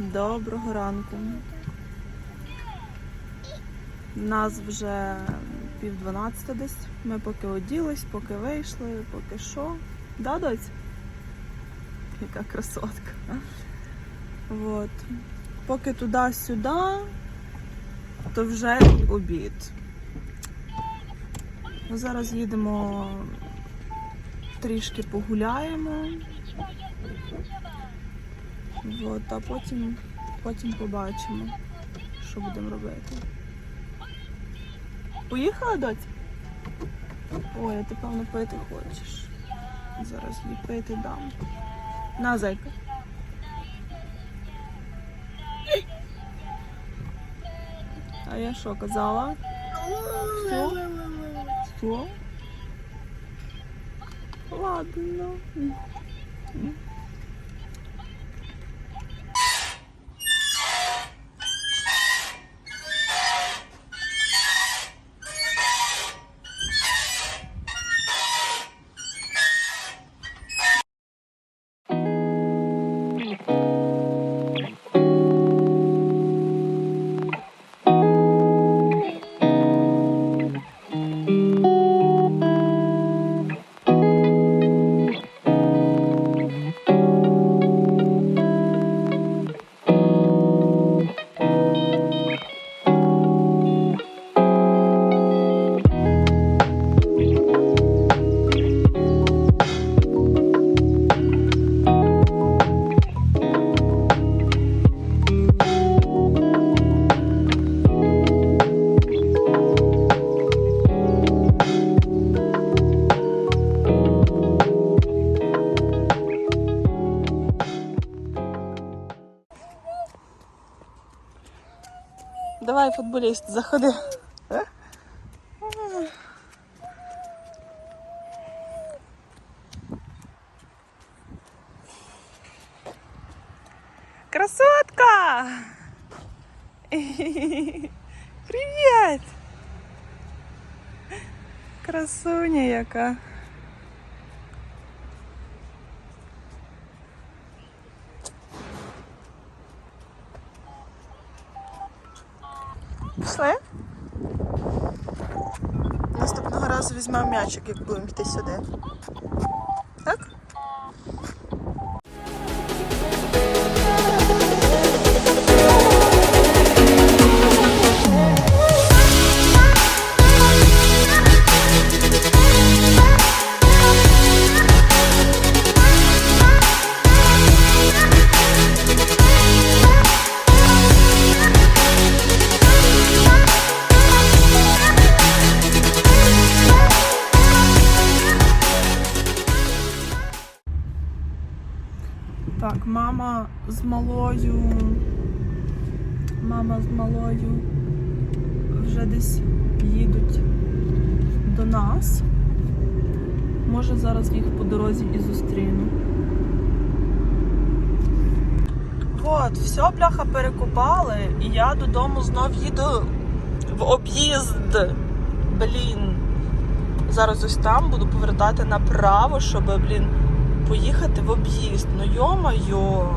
Доброго ранку. Нас вже пів дванадцята десь. Ми поки оділись, поки вийшли, поки що. Да, доць? Яка красотка. От. Поки туди-сюди, то вже обід. Зараз їдемо трішки погуляємо. От, а потім, потім побачимо, що будемо робити. Поїхала доць? Ой, а ти певно пити хочеш. Зараз їй пити дам. На, зайка. А я що казала? Що? Що? Ладно. Футболіст, заходи. Красотка! Привіт! Красуня яка. Пішли? Наступного разу візьмемо м'ячик, як будемо йти сюди. Малою. Мама з малою вже десь їдуть до нас. Може зараз їх по дорозі і зустріну. От, все, бляха, перекопали, і я додому знов їду в об'їзд. Блін. Зараз ось там буду повертати направо, щоб, блін, поїхати в об'їзд. Ну йо-майо.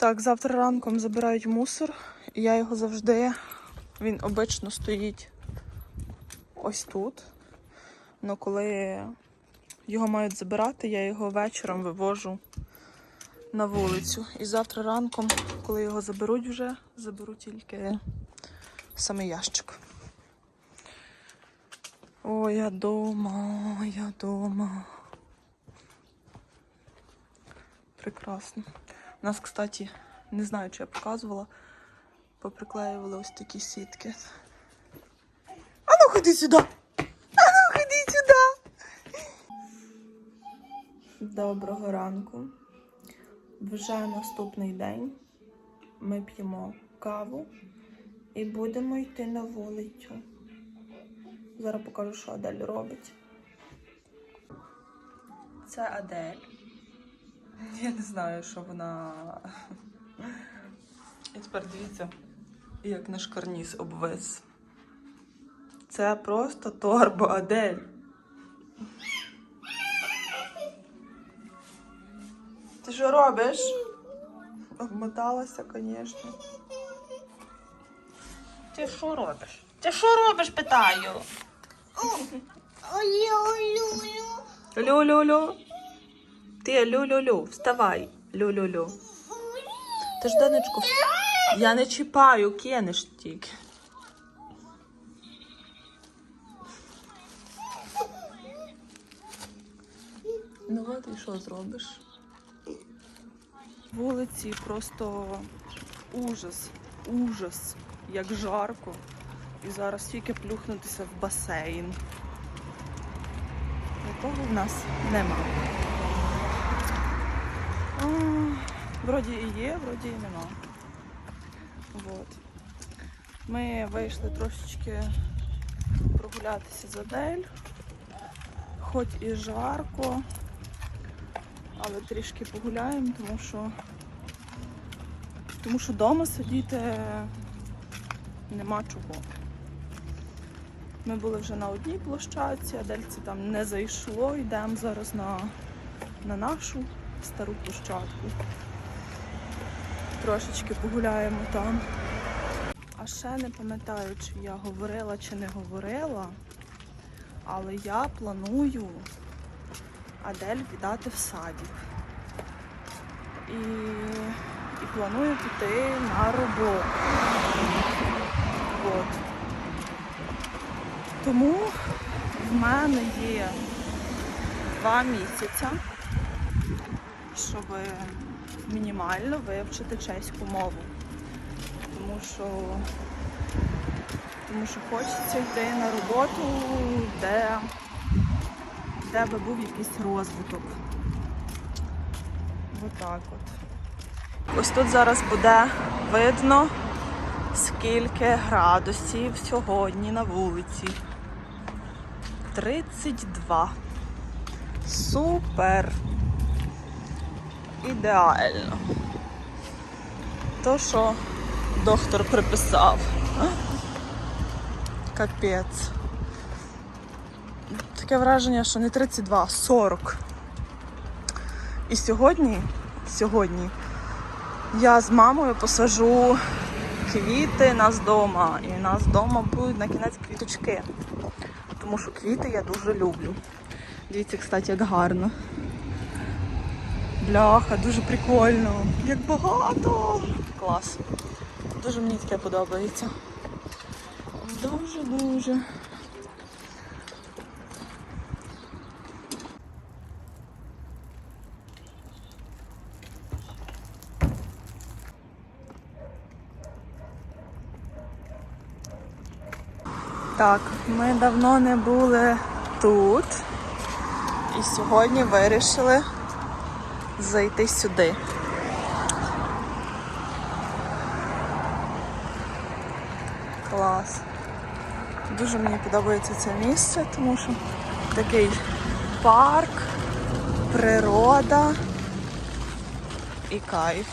Так, завтра ранком забирають мусор, я його завжди. Він обично стоїть ось тут. Ну коли його мають забирати, я його вечором вивожу на вулицю. І завтра ранком, коли його заберуть вже, заберу тільки саме ящик. О, я дома, я дома. Прекрасно. У нас, кстати, не знаю, чи я показувала, поприклеювали ось такі сітки. А ну ходи сюди! А ну ходи сюди! Доброго ранку. Вже наступний день. Ми п'ємо каву і будемо йти на вулицю. Зараз покажу, що Адель робить. Це Адель. Я не знаю, що вона. І тепер дивіться, як наш карніз обвис. Це просто торба Адель. Ти що робиш? Вмоталася, звісно. Ти що робиш? Ти що робиш, питаю? Лю-лю-лю. Ти лю-лю-лю, вставай. Лю-лю-лю. Ти ж Данечку, я не чіпаю, кинеш тільки. Ну от і що зробиш? Вулиці просто ужас, ужас, як жарко. І зараз тільки плюхнутися в басейн. Якого в нас нема. Вроді і є, вроді і нема. Вот. Ми вийшли трошечки прогулятися за дель. Хоч і жарко, але трішки погуляємо, тому що тому що вдома сидіти нема чого. Ми були вже на одній площадці, а дельці там не зайшло. Йдемо зараз на, на нашу стару площадку. Трошечки погуляємо там. А ще не пам'ятаю, чи я говорила, чи не говорила, але я планую Адель віддати в садик. І, і планую піти на роботу. От. Тому в мене є два місяці, щоб мінімально вивчити чеську мову. Тому що, тому що хочеться йти на роботу, де, де би був якийсь розвиток. Отак от. Ось тут зараз буде видно, скільки градусів сьогодні на вулиці. 32. Супер. Ідеально. То, що доктор приписав. Капець. Таке враження, що не 32, а 40. І сьогодні, сьогодні я з мамою посажу квіти нас вдома. І нас вдома будуть на кінець квіточки. Тому що квіти я дуже люблю. Дивіться, кстати, як гарно. Бляха, дуже прикольно. Як багато. Клас. Дуже мені таке подобається. Дуже-дуже. Так, ми давно не були тут. І сьогодні вирішили зайти сюди. Клас. Дуже мені подобається це місце, тому що такий парк, природа і кайф.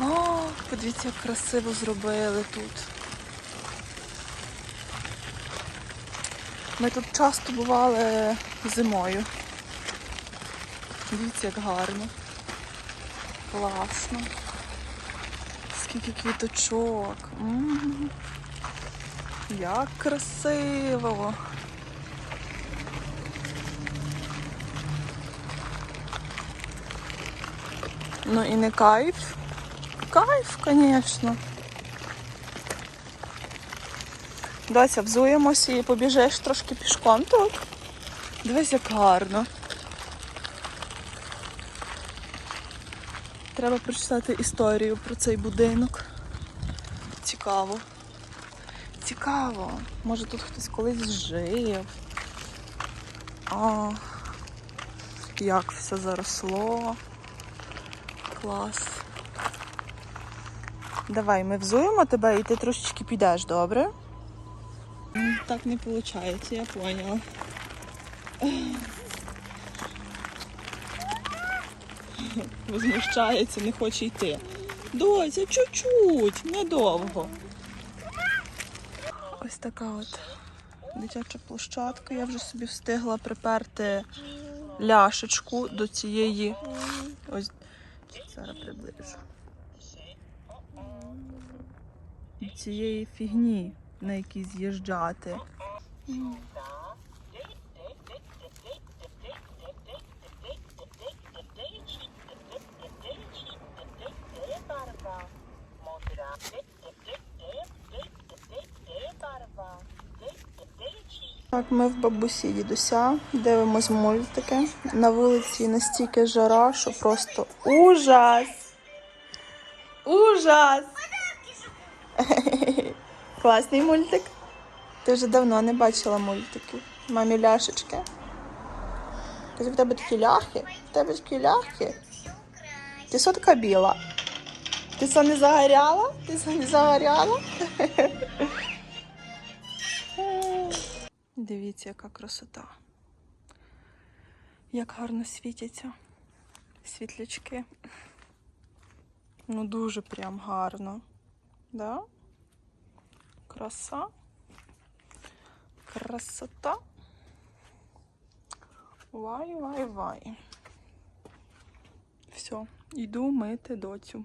О, подивіться, як красиво зробили тут. Ми тут часто бували зимою. Дивіться, як гарно. Класно. Скільки квіточок. Як красиво. Ну і не кайф. Кайф, звісно. Дося, взуємося і побіжиш трошки пішком тут. Дивись, як гарно. Треба прочитати історію про цей будинок. Цікаво. Цікаво. Може тут хтось колись жив. А, як все заросло. Клас. Давай, ми взуємо тебе і ти трошечки підеш, добре? Так не виходить, я поняла. Возмущається, не хоче йти. Доця, чуть-чуть, недовго. Ось така от дитяча площадка. Я вже собі встигла приперти ляшечку до цієї. Ось зараз приближу. цієї фігні, на якій з'їжджати. Так, ми в бабусі дідуся дивимось мультики. На вулиці настільки жара, що просто ужас! Ужас! Класний мультик. Ти вже давно не бачила мультиків. Мамі ляшечки. Кажи, в тебе такі ляхи? В тебе такі ляхи? Ти що така біла? Ти що не загоряла? Ти що не загоряла? Дивіться, яка красота. Як гарно світяться світлячки. Ну, дуже прям гарно. Да? Краса. Красота. Вай, вай, вай. Все, йду мити доцю.